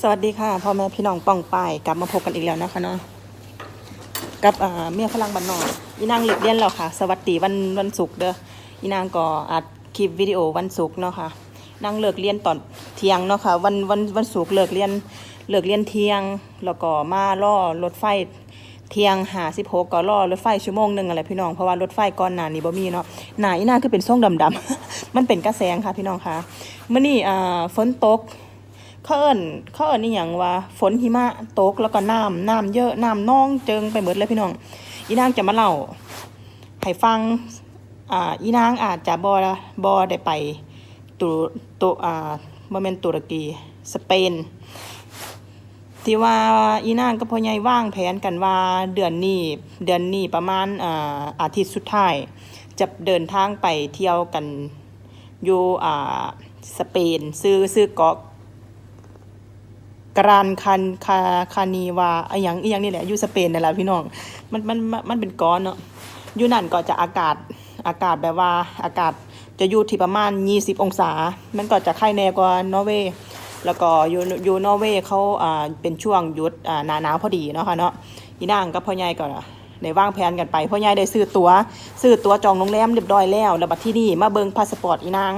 สวัสดีค่ะพ่อแม่พี่น้องป้องปายกลับมาพบกันอีกแล้วนะคะเนาะกับอ่าเมียพลังบันนอกอีนางเลิกเรียนแล้วค่ะ สวัสดีวันวันศุกร์เด้ออีนางก็อัดคลิปวิดีโอวันศุกร์เนาะค่ะนางเลิกเรียนตอนเที่ยงเนาะค่ะวันวันวันศุกร์เลิกเรียนเลิกเรียนเที่ยง แล้วก็มาล่อรถไฟเที่ยงหาสิบหกก็ล่อรถไฟชั่วโมงหนึ่งอะไรพี่น้องเพราะว่ารถไฟก่อนหน้านี้บ่มีเนาะหน้าอีนางคือเป็นส่งดำๆมันเป็นกระแสงค่ะพี่น้องค่ะเมื่อนี้อ่ฝนตก เขาเอิญเขาเอิญนี่อย่างว่า ฝนหิมะตกแล้วก็น้ำน้ำเยอะน้ำนองเจิงไปหมดเลยพี่น้องอีนางจะมาเล่าให้ฟังอ่าอีนางอาจจะบอบอได้ไปตุตุอ่าโมเมนตุรกีสเปนที่ว่าอีนางก็พอใหญ่ว่างแผนกันว่าเดือนนี้เดือนนี้ประมาณอ่าอาทิตย์สุดท้าย จะเดินทางไปเที่ยวกันอยู่อ่าสเปนซื้อซื้อเกาะ กรานคันคาคานีวาอหยังอีหยังนี่แหละอยู่สเปนนี่แหละพี่น้องมันมันมันมันเป็นก้อนเนาะอยู่นั่นก็จะอากาศอากาศแบบว่าอากาศจะอยู่ที่ประมาณ 20 องศา มันก็จะไข้แน่กว่านอร์เวย์แล้วก็อยู่อยู่นอร์เวย์เขาอ่าเป็นช่วงหยุดอ่าหนาหนาวพอดีเนาะค่ะเนาะอีนางกับพ่อใหญ่ก็ได้วางแผนกันไปพ่อใหญ่ได้ซื้อตัว๋วซื้อตั๋วจองโรงแรมเรียบร้อยแล้วแล้วบัดที่นี่มาเบิ่งพาสปอร์ตอีนาง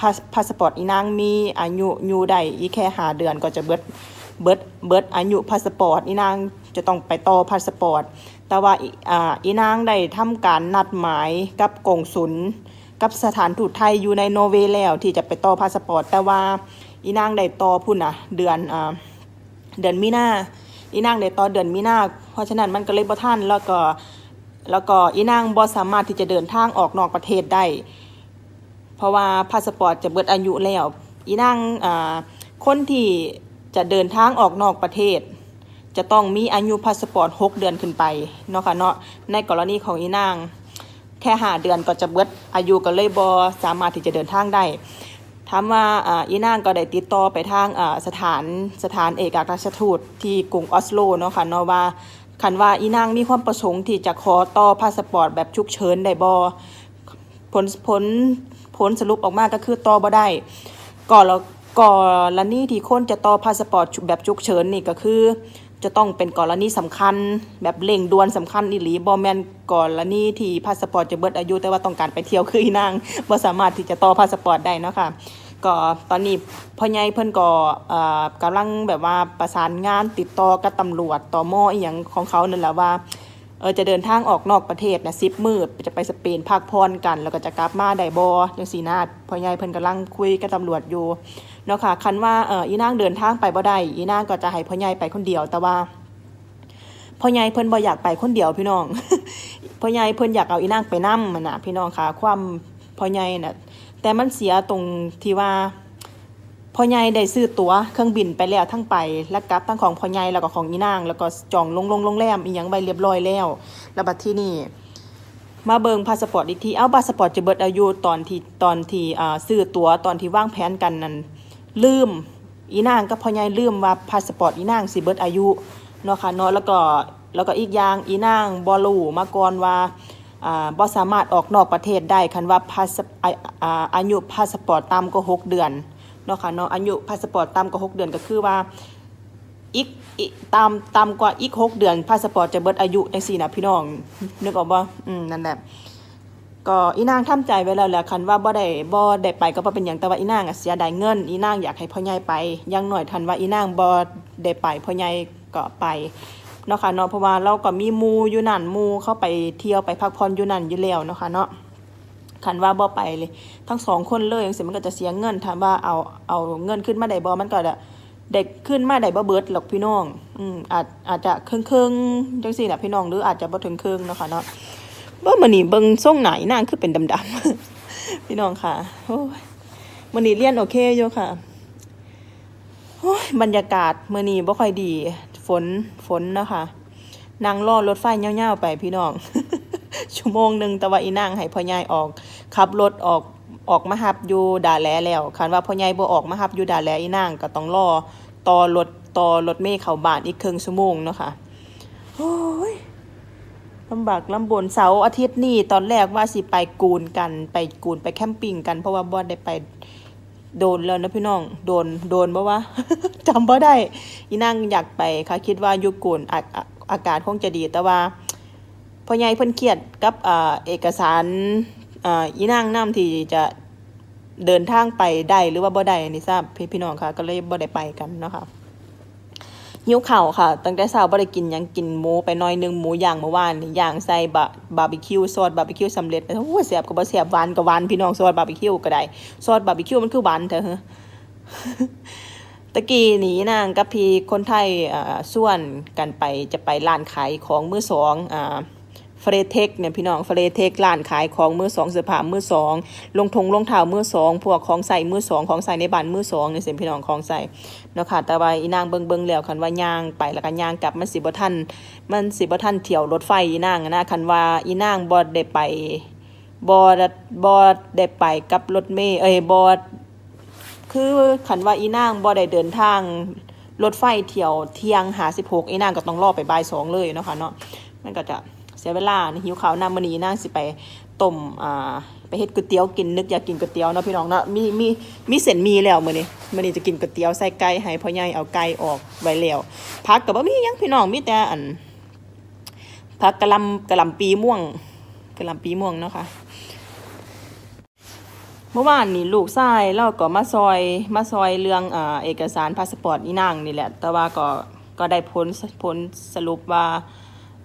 พาสพาสปอร์ตอีนางมีอายุอยู่ได้อีแค่หาเดือนก็จะเบิด เบิดเบิดอายุพาสปอร์ตอีนางจะต้องไปต่อพาสปอร์ต แต่ว่าอีอ่าอีนางได้ทำการนัดหมายกับกงสุลกับสถานทูตไทยอยู่ในโนเวแล้วที่จะไปต่อพาสปอร์ต แต่ว่าอีนางได้ต่อพุ่นอะเดือนอ่าเดือนมีนาอีนางได้ต่อเดือนมีนาเพราะฉะนั้นมันก็เลยบ่ทันแล้วก็แล้วก็อีนางบ่สามารถที่จะเดินทางออกนอกประเทศได้ เพราะว่าพาสปอร์ตจะเบิดอายุแล้ว อีนั่งอ่าคนที่ จะเดินทางออกนอกประเทศ จะต้องมีอายุพาสปอร์ต 6 เดือนขึ้นไปเนาะค่ะเนาะในกรณีของอีนาง แค่หาเดือนก็จะเบิดอายุก็เลยบอสามารถที่จะเดินทางได้ถามว่าอ่าอีนางก็ได้ติดต่อไปทางอ่าสถานสถานเอกอัครราชทูตที่กรุงออสโลเนาะค่ะเนาะว่าคันว่าอีนางมีความประสงค์ที่จะขอต่อพาสปอร์ตแบบฉุกเฉินได้บอผลผลผลสรุปออกมาก็คือต่อบ่ได้ก่อนแล้ว ก่อนละนี่ที่คนจะต่อพาสปอร์ตแบบฉุกเฉินนี่ก็คือ จะต้องเป็นกรณีสำคัญ แบบเร่งด่วนสำคัญอีหลีบ่แม่นกรณีที่พาสปอร์ตจะเบิดอายุแต่ว่าต้องการไปเที่ยวคืออีนางบ่สามารถที่จะต่อพาสปอร์ตได้เนาะค่ะก็ตอนนี้พ่อใหญ่เพิ่นก่อกำลังแบบว่าประสานงานติดต่อกับตำรวจต่อมออีหยังของเขานั่นแหละว่าเออจะเดินทางออกนอกประเทศนะซิปมือจะไปสเปนพักพรกัน แล้วก็จะกลับมาไดบอจังสีนาพ่อใหญ่เพิ่นกำลังคุยกับตำรวจอยู่ เนาะค่ะคันว่าเอออีนางเดินทางไปบ่ได้อีนางก็จะให้พ่อใหญ่ไปคนเดียวแต่ว่าพ่อใหญ่เพิ่นบ่อยากไปคนเดียวพี่น้องพ่อใหญ่เพิ่นอยากเอาอีนางไปนำมันน่ะพี่น้องค่ะ ความพ่อใหญ่น่ะแต่มันเสียตรงที่ว่าพ่อใหญ่ได้ซื้อตั๋วเครื่องบินไปแล้วทั้งไป และกลับทั้งของพ่อใหญ่แล้วก็ของอีนาง แล้วก็จองลงลงโรงแรมอีหยังใบเรียบร้อยแล้ว แล้วบัดที่นี่มาเบิงพาสปอร์ตอีกที เอาพาสปอร์ตจะเบิดอายุตอนที่ตอนที่อ่าซื้อตั๋วตอนที่วางแผนกันนั้น ลืมอีนางก็พ่อใหญ่ลืมว่าพาสปอร์ตอีนางสิเบิดอายุเนาะค่ะเนาะแล้วก็แล้วก็อีกอย่างอีนางบ่รู้มาก่อนว่าอ่าบ่สามารถออกนอกประเทศได้คันว่าพาสอ่าอายุพาสปอร์ตต่ำกว่า6เดือนเนาะค่ะเนาะอายุพาสปอร์ตต่ำกว่า6เดือนก็คือว่าอีกตามตามกว่าอีก6เดือนพาสปอร์ตจะเบิดอายุจังซี่นะพี่น้องนึกออกบ่อืมนั่นแหละ ก็อีนางทำใจไว้แล้วแหละคันว่าบ่ได้บ่ได้ไปก็บ่เป็นหยังแต่ว่าอีนางอะเสียดายเงิน อีนางอยากให้พ่อใหญ่ไปยังหน่อยทันว่าอีนางบ่ได้ไปพ่อใหญ่ก็ไปเนาะค่ะเนาะเพราะว่าเราก็มีมูอยู่นั่นมูเข้าไปเที่ยวไปพักผ่อนอยู่นั่นอยู่แล้วเนาะค่ะเนาะคันว่าบ่ไปเลย ทั้งสองคนเลยจังซี่มันก็จะเสียเงินถามว่าเอาเอาเงินขึ้นมาได้บ่มันก็เด็กขึ้นมาได้บ่เบิดหรอกพี่น้อง อืมอาจอาจจะครึ่งๆจังซี่น่ะพี่น้องหรืออาจจะบ่ถึงครึ่งเนาะค่ะเนาะ บ่มื้อนี้เบิงทรงไหนนางคือเป็นดำๆพี่น้องค่ะโอ้ยมื้อนี้เรียนโอเคอยู่ค่ะโอ้ยบรรยากาศมื้อนี้บ่ค่อยดี ฝนฝนนะคะนั่งรอรถไฟเง่าวๆไปพี่น้อง ชั่วโมงหนึ่งแต่ว่าอีนางให้พ่อใหญ่ออกขับรถออกออกมาหับอยู่ด่าแหลแล้วคันว่าพ่อใหญ่บ่ออกมาหับอยู่ด่าแหลอีนางก็ต้องรอต่อรถต่อรถเมล์เขาบานอีกครึ่งชั่วโมงเนาะค่ะโอ้ย ลำบากลำบนเสาร์อาทิตย์นี้ตอนแรกว่าสิไปกูนกันไปกูนไปแคมปิ้งกันเพราะว่าบ่ได้ไปโดนแล้วนะพี่น้อง โดนโดนบ่วะจำบ่ได้อีนั่งอยากไปค่ะคิดว่ายุกุนอาอาอากาศคงจะดีแต่ว่าพ่อใหญ่เพิ่นเครียดกับอเอกสารอีนั่งนํที่จะเดินทางไปได้หรือว่าบ่ได้นี่ทราบพี่พี่น้องค่ะก็เลยบ่ได้ไปกันเนาะค่ะ หิวเข่าค่ะ ตั้งแต่เช้าบ่ได้กินยังกินหมูไปหน่อยหนึงหมูย่างเมื่อวานนี่ย่างใส่บะบาร์บีคิวซอสบาร์บีคิวสำเร็จไปโอ้ยแซ่บก็บ่แซ่บหวานก็หวานพี่น้องซอสบาร์บีคิวก็ได้ซอสบาร์บีคิวมันคือหวานเถอะฮะตะกี้หนีนางกับพี่คนไทยอ่าส่วนกันไปจะไปร้านขายของมือสองอ่า เฟรเทคเนี่ยพี่น้องเฟรเทคร้านขายของมือสองเสื้อผ้ามือสองลงทงรองเท้ามือสองพวกของใส่มือสองของใส่ในบ้านมือสองนี่สิพี่น้องของใส่เนาะค่ะแต่ว่าอีนางเบิงเบิงแล้วคันว่าย่างไปแล้วก็ย่างกลับมันสิบ่ทันมันสิบ่ทันเที่ยวรถไฟอีนางนะคันว่าอีนางบ่ได้ไปบ่ได้บ่ได้ไปกับรถเมล์เอ้ยบ่คือขันว่าอีนางบ่ได้เดินทางรถไฟเที่ยวเที่ยงหาสิบหกอีนางก็ต้องรอไปบ่ายสองเลยเนาะค่ะเนาะมันก็จะ เสียเวลานะหิวข้าวนำมื้อนี้อีนางสิไปต้มอ่าไปเฮ็ดก๋วยเตี๋ยวกินนึกอยากกินก๋วยเตี๋ยวเนาะพี่น้องเนาะมีมีมีเส้นมีแล้วมื้อนี้มื้อนี้จะกินก๋วยเตี๋ยวใส่ไก่ให้พ่อใหญ่เอาไก่ออกไว้แล้วผักก็บ่มีหยังพี่น้องมีแต่อันผักกะหล่ำกะหล่ำปีม่วงกะหล่ำปีม่วงเนาะค่ะเมื่อวานนี่ลูกชายเราก็มาซอยมาซอยเรื่องอ่าเอกสารพาสปอร์ตอีนางนี่แหละ แต่ว่าก็ก็ได้ผลผลสรุปว่า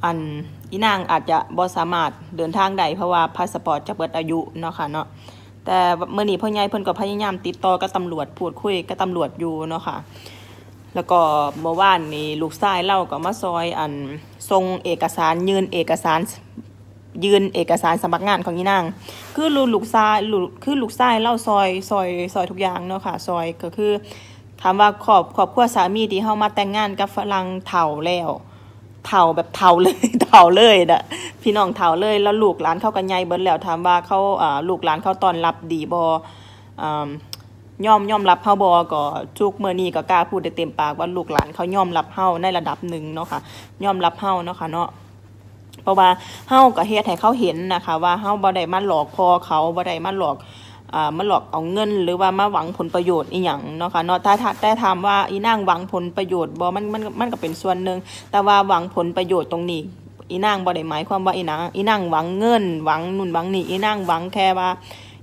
อันอีนางอาจจะบ่สามารถเดินทางได้เพราะว่าพาสปอร์ตจะเบิดอายุเนาะค่ะเนาะแต่เมื่อนี้พ่อใหญ่เพิ่นก็พยายามติดต่อกับตำรวจพูดคุยกับตำรวจอยู่เนาะค่ะ แล้วก็เมื่อวานนี้ลูกชายเราก็มาซอยอันส่งเอกสารยืนเอกสารยืนเอกสารสมัครงานของอีนาง คือลูกลูกชายลูคือลูกชายเล่าซอยซอยซอยทุกอย่างเนาะค่ะซอยก็คือถามว่าขอบขอบครัวสามีที่เฮามาแต่งงานกับฝรั่งเฒ่าแล้ว เฒ่าแบบเฒ่าเลยเฒ่าเลยนะพี่น้องเฒ่าเลยแล้วลูกหลานเขากันใหญ่เบิดแล้วถามว่าเขาลูกหลานเขาตอนรับดีบ่อ่ายอมยอมรับเฮาบ่ก็ทุกเมื้อนี้ก็กล้าพูดได้เต็มปากว่าลูกหลานเขายอมรับเฮาในระดับหนึ่งเนาะค่ะยอมรับเฮาเนาะค่ะเนาะเพราะว่าเฮาก็เฮ็ดให้เขาเห็นนะคะ ว่าเฮาบ่ได้มาหลอกพอเขาบ่ได้มาหลอก มาหลอกเอาเงิน หรือว่ามาหวังผลประโยชน์อีหยังเนาะค่ะเนาะถ้าถ้าแต่ถามว่าอีนางหวังผลประโยชน์บ่มันมันมันก็เป็นส่วนหนึ่งแต่ว่าหวังผลประโยชน์ตรงนี้อีนางบ่ได้หมายความว่าอีนางอีนางหวังเงิน หวังนู่นหวังนี่อีนางหวังแค่ว่า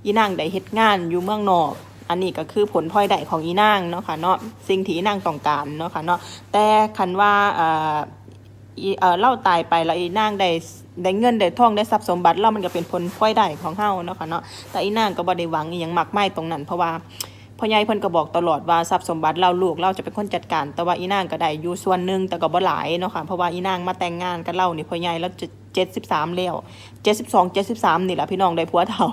อีนางได้เฮ็ดงานอยู่เมืองนอก อันนี้ก็คือผลพลอยได้ของอีนางเนาะค่ะเนาะสิ่งที่อีนางต้องการเนาะค่ะเนาะแต่คันว่าอ่ออี เออเล่าตายไปแล้วอีนางได้ได้เงินได้ทองได้ทรัพย์สมบัติเรามันก็เป็นผลพลอยได้ของเฮาเนาะค่ะเนาะแต่อีนางก็บ่ได้หวังอีหยังมากมายตรงนั้น เพราะว่าพ่อใหญ่เพิ่นก็บอกตลอดว่าทรัพย์สมบัติเราลูกเราจะเป็นคนจัดการ แต่ว่าอีนางก็ได้อยู่ส่วนหนึ่งแต่ก็บ่หลายเนาะค่ะเพราะว่าอีนางมาแต่งงานกับเรานี่พ่อใหญ่แล้วจะ73แล้ว72 73นี่แหละพี่น้องได้ผัวเฒ่า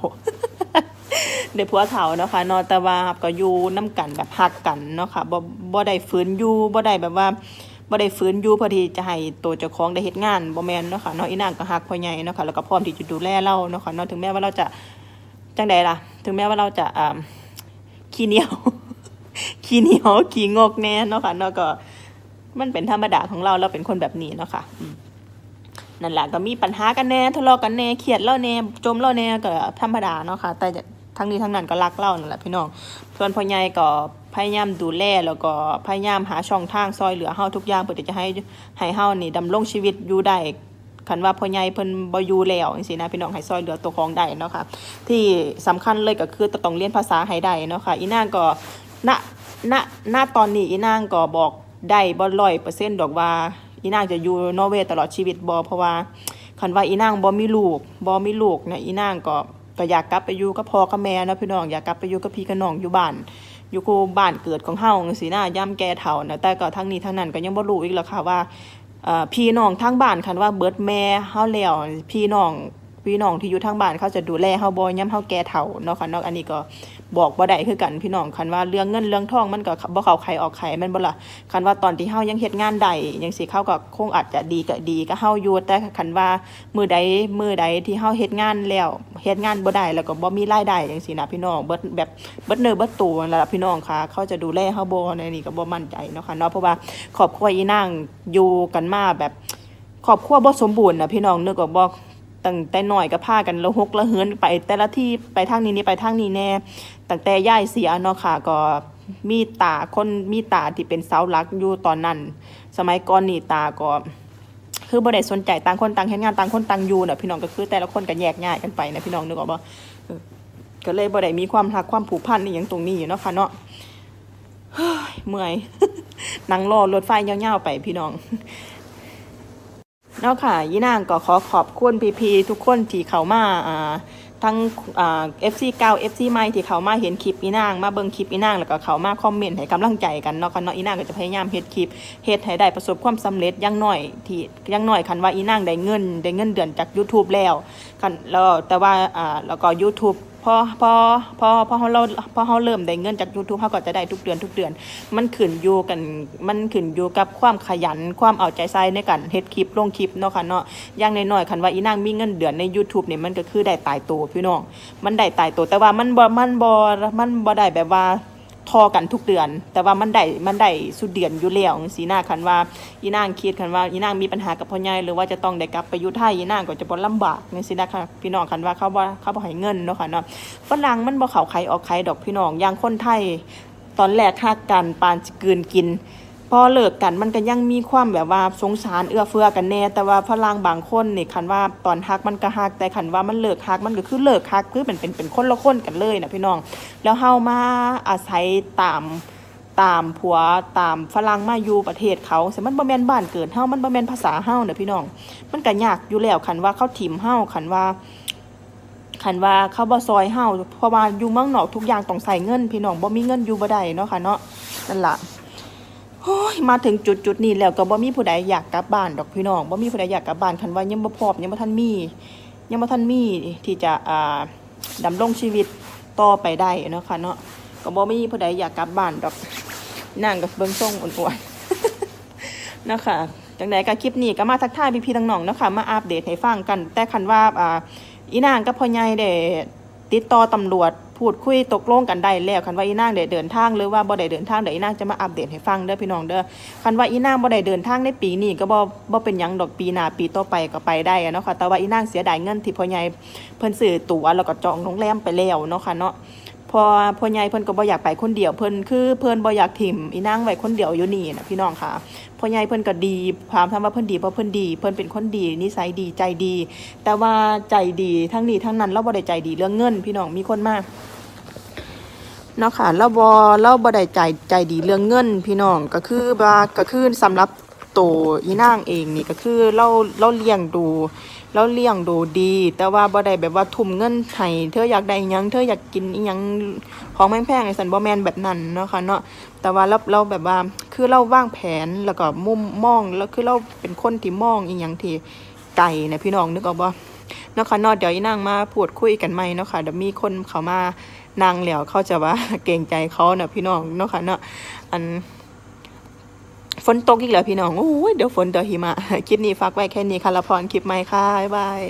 ได้ผัวเฒ่าเนาะค่ะนาะแต่ว่าก็อยู่นํกันแบบฮักกันเนาะค่ะบ่บ่ได้ฝืนอยู่บ่ได้แบบว่า บ่ได้ฝืนอยู่พอที่จะให้ตัวเจ้าของได้เฮ็ดงานบ่แม่นเนาะค่ะเนาะอีนางก็ฮักพ่อใหญ่เนาะค่ะแล้วก็พร้อมที่จะดูแลเราเนาะค่ะเนาะถึงแม้ว่าเราจะจังใดล่ะ ถึงแม้ว่าเราจะอ่าขี้เหนียวขี้เหนียวขี้งกแน่เนาะค่ะเนาะก็มันเป็นธรรมดาของเราเราเป็นคนแบบนี้เนาะค่ะนั่นแหละก็มีปัญหากันแน่ทะเลาะกันแน่เครียดเล่าแน่จมเล่าแน่ก็ธรรมดาเนาะค่ะแต่ ทั้งนี้ทั้งนั้นก็รักเล่านั่นแหละพี่น้องส่วนพ่อใหญ่ก็พยายามดูแลแล้วก็พยายามหาช่องทางซอยเหลือเฮาทุกอย่างเพื่อที่จะให้ให้เฮานี่ดำรงชีวิตอยู่ได้คันว่าพ่อใหญ่เพิ่นบ่อยู่แล้วจังซี่นะพี่น้องให้ซอยเหลือตัวของได้เนาะค่ะที่สำคัญเลยก็คือต้องเรียนภาษาให้ได้เนาะค่ะอีนางก็ณณณตอนนี้อีนางก็บอกได้บ่ร้อยเปอร์เซ็นต์ดอกว่าอีนางจะอยู่นอร์เวย์ตลอดชีวิตบ่เพราะว่าคันว่าอีนางบ่มีลูกบ่มีลูกนะอีนางก็ ก็อยากกลับไปอยู่กับพ่อกับแม่นะพี่น้องอยากกลับไปอยู่กับพี่กับน้องอยู่บ้านอยู่กูบ้านเกิดของเฮาสีหนะย่ำแก่เฒ่านะแต่ก็ทั้งนี้ทั้งนั้นก็ยังบ่รู้อีกแล้วค่ะว่าพี่น้องทั้งบ้านคันว่าเบิดแม่เฮาแล้วพี่น้องพี่น้องที่อยู่ทั้งบ้านเขาจะดูแลเฮาบ่ยามเฮาแก่เฒ่าเนาะค่ะเนาะอันนี้ก็ บอกบ่ได้คือกันพี่น้องคันว่าเรื่องเงินเรื่องทองมันก็บ่เข้าใครออกใครม่นบ่ล่ะคันว่าตอนที่เฮายังเฮ็ดงานได้จังซี่เขาก็คงอาจจะดีก็ดีก็เฮาอยู่แต่คันว่ามือใดมือใดที่เฮาเฮ็ดงานแล้วเฮ็ดงานบ่ได้แล้วก็บ่มีรายได้จังซี่นะพี่น้องเบิดแบบเบิดเนื้อเบิดตัวนั่นล่ะพี่น้องค่ะ เขาจะดูแลเฮาบ่ในนี้ก็บ่มั่นใจเนาะค่ะเนาะเพราะว่าครอบครัวอีนางอยู่กันมาแบบครอบครัวบ่สมบูรณ์นะพี่น้องนึกออกบ่ตั้งแต่หน่อยก็พากันละหกละเหินไปแต่ละที่ไปทางนี้นี่ไปทางนี้แน่ ตั้งแต่ย่ายเสียเนาะค่ะก็มีตาคนมีตาที่เป็นเสาหลักอยู่ตอนนั้น สมัยก่อนนี่ตาก็คือบ่ได้สนใจต่างคนต่างเฮ็ดงานต่างคนต่างอยู่น่ะพี่น้องก็คือแต่ละคนก็แยกย้ายกันไปนะพี่น้องนึกออกบ่เออก็เลยบ่ได้มีความรักความผูกพันอีหยังตรงนี้อยู่เนาะค่ะเนาะเฮ้ยเมื่อยนั่งรอรถไฟยาวๆไปพี่น้องเนาะค่ะยี่นางก็ขอขอบคุณพีพีทุกคนที่เขามาอ่า ทั้งเอฟซีเก่าเอฟซีใหม่ที่เขามาเห็นคลิปอีนางมาเบิ่งคลิปอีนางแล้วก็เขามาคอมเมนต์ให้กำลังใจกันเนาะค่ะเนาะอีนางก็จะพยายามเฮ็ดคลิปเฮ็ดให้ได้ประสบความสำเร็จอย่างน้อยที่อย่างน้อยคันว่าอีนางได้เงินได้เงินเดือนจาก YouTube แล้วคันแล้วแต่ว่าอ่าแล้วก็ YouTube อพอพอพอเราพอเราเริ่มได้เงินจาก YouTube เขาก็จะได้ทุกเดือนทุกเดือน มันขึ้นอยู่กันมันขึ้นอยู่กับความขยันความเอาใจใส่ในการเฮ็ดคลิปลงคลิปเนาะค่ะเนาะอย่างน้อยๆคันว่าอีนางมีเงินเดือนใน YouTube เนี่ยมันก็คือได้ตายตัวพี่น้องมันได้ตายตัวแต่ว่ามันบ่มันบ่มันบ่ได้แบบว่า ทอกันทุกเดือน แต่ว่ามันได้มันได้สุดเดือนอยู่แล้วสีหน้าคันว่าอีนางคิดคันว่าอีนางมีปัญหากับพ่อใหญ่หรือว่าจะต้องได้กลับไปอยู่ไทยอีนางก็จะบ่ลำบากในสีหน้าค่ะพี่น้องคันว่าเขาบ่เขาบ่ให้เงินเนาะค่ะเนาะฝรั่งมันบ่เข้าใครออกใครดอกพี่น้องอย่างคนไทย ตอนแรกฮักกันปานจะกืนกิน พอเลิกกันมันก็ยังมีความแบบว่าสงสารเอื้อเฟื้อกันแน่ แต่ว่าพลังบางคนนี่คันว่าตอนฮักมันก็ฮักแต่คันว่ามันเลิกฮักมันก็คือเลิกฮักคือเป็นเป็นเป็นคนละคนกันเลยนะพี่น้อง แล้วเฮามาอาศัยตามตามผัวตามฝรั่งมาอยู่ประเทศเขาแต่มันบ่แม่นบ้านเกิดเฮามันบ่แม่นภาษาเฮาเน่ะพี่น้อง มันก็ยากอยู่แล้วคันว่าเขาถิ่มเฮาคันว่าคันว่าเขาบ่ซอยเฮาเพราะว่าอยู่เมืองนอกทุกอย่างต้องใส่เงิน พี่น้องบ่มีเงินอยู่บ่ได้เนาะค่ะเนาะนั่นล่ะ โอ้ยมาถึงจุดจุดๆนี้แล้วก็บ่มีผู้ใดอยากกลับบ้านดอกพี่น้องบ่มีผู้ใดอยากกลับบ้านคันว่ายังบ่พร้อมยังบ่ทันมียังบ่ทันมีที่จะอ่าดำรงชีวิตต่อไปได้เนาะค่ะเนาะก็บ่มีผู้ใดอยากกลับบ้านดอกนั่งกับเบิ่งทรงอ้วนๆเนาะค่ะจังใดก็คลิปนี้ก็มาทักทายพี่ๆน้องๆเนาะค่ะมาอัปเดตให้ฟังกัน แต่คันว่าอ่าอีนางกับพ่อใหญ่ได้ ติดต่อตำรวจพูดคุยตกลงกันได้แล้วคันว่าอีนางได้เดินทางหรือว่าบ่ได้เดินทางเดี๋ยวอีนางจะมาอัปเดตให้ฟังเด้อพี่น้องเด้อคันว่าอีนางบ่ได้เดินทางในปีนี้ก็บ่บ่เป็นหยังดอกปีหน้าปีต่อไปก็ไปได้อะเนาะค่ะแต่ว่าอีนางเสียดายเงินที่พ่อใหญ่เพิ่นซื้อตั๋วแล้วก็จองโรงแรมไปแล้วเนาะค่ะเนาะ พอพ่อใหญ่เพิ่นก็บ่อยากไปคนเดียวเพิ่นคือเพิ่นบ่อยากถิ่มอีนางไว้คนเดียวอยู่นี่นะพี่น้องค่ะพ่อใหญ่เพิ่นก็ดีความถาว่าเพิ่นดีเพราะเพิ่นดี เพิ่นเป็นคนดีนิสัยดีใจดี แต่ว่าใจดีทั้งนี้ทั้งนั้นเราบ่ได้ใจดีเรื่องเงิน พี่น้องมีคนมากเนาะค่ะเราบ่เราบ่ได้ใจใจดีเรื่องเงิน พี่น้องก็คือว่าก็คือสำหรับ ตวอีนางเองนี่ก็คือเราเราเลี้ยงดูแล้วเลี้ยงดูดี แต่ว่าบ่ได้แบบว่าทุ่มเงินให้เธออยากได้อิหยังเธออยากกินอีหยังของแพงๆไอ้สันบ่แมนแบบนั้นเนาะค่ะเนาะแต่ว่าเราเราแบบว่าคือเราวางแผนแล้วก็มุมมองแล้วคือเราเป็นคนที่มองอีหยังที่ไกลนะพี่น้องนึกออกบ่เนาะค่ะเนาะเดี๋ยวอีนางมาพูดคุยกันใหม่เนาะค่ะเดี๋ยวมีคนเขามานางแล้วเขาจะว่าเกรงใจเขาน่ะพี่น้องเนาะค่ะเนาะอัน ฝนตกอีกแล้วพี่น้องโอ้ยเดี๋ยวฝนเดี๋ยวหิมะคลิปนี้ฝากไว้แค่นี้ค่ะละพรคลิปใหม่ค่ะ บ๊ายบาย